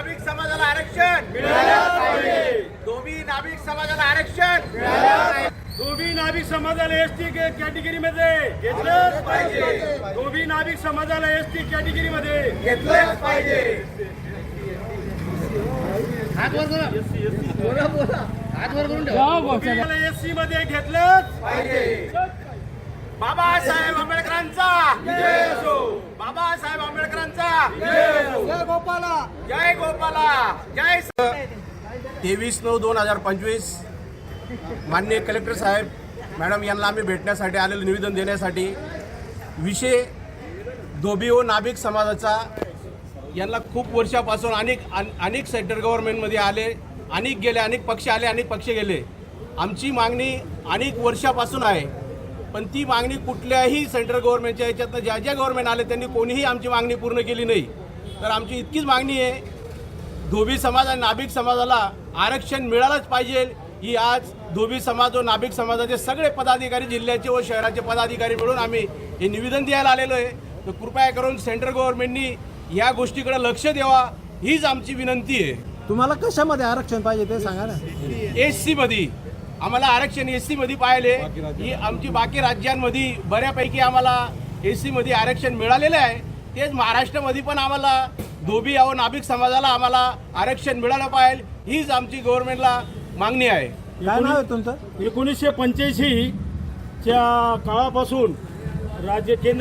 नाभिक समाजाला आरक्षण. धोबी नाभिक समाजाला आरक्षण. धोबी नाभिक समाजाला एस टी कॅटेगरी मध्ये घेतलंच पाहिजे. धोबी नाभिक समाजाला एस टी कॅटेगरी मध्ये घेतलंच पाहिजे एससी मध्ये घेतलंच बाबासाहेब आंबेडकरांचा. बाबासाहेब आंबेडकरांचा. गोपाला. जय गोपाला जय तेवीस नऊ दोन हजार पंचवीस. माननीय कलेक्टर साहेब मॅडम यांना आम्ही भेटण्यासाठी आलेलं निवेदन देण्यासाठी. विषय धोबी व नाभिक समाजाचा यांना खूप वर्षापासून अनेक अनेक सेंट्रल गव्हर्नमेंटमध्ये आले अनेक गेले अनेक पक्ष आले अनेक पक्ष गेले. आमची मागणी अनेक वर्षापासून आहे. पण ती मागणी कुठल्याही सेंट्रल गव्हर्नमेंटच्या याच्यातनं ज्या ज्या गव्हर्नमेंट आले त्यांनी कोणीही आमची मागणी पूर्ण केली नाही. तर आमची इतकीच मागणी आहे धोबी समाज आणि नाभिक समाजाला आरक्षण मिळालंच पाहिजे. ही आज धोबी समाज व नाभिक समाजाचे सगळे पदाधिकारी जिल्ह्याचे व शहराचे पदाधिकारी मिळून आम्ही हे निवेदन द्यायला आलेलो आहे. तर कृपया करून सेंट्रल गव्हर्नमेंटनी या गोष्टीकडे लक्ष द्यावा हीच आमची विनंती आहे. तुम्हाला कशामध्ये आरक्षण पाहिजे ते सांगा ना. एस सी मध्ये आम्हाला आरक्षण एस सी मध्ये पाहिले ही आमची बाकी राज्यांमध्ये बऱ्यापैकी आम्हाला एस सी मध्ये आरक्षण मिळालेलं आहे. तेच महाराष्ट्रामध्ये पण आम्हाला धोबी व नाभिक समाजाला आम्हाला आरक्षण मिळालं पाहिजे हीच आमची गव्हर्नमेंटला मागणी आहे. काय नाव आहे तुमचं? एकोणीसशे पंच्याऐंशी च्या काळापासून राज्य केंद्र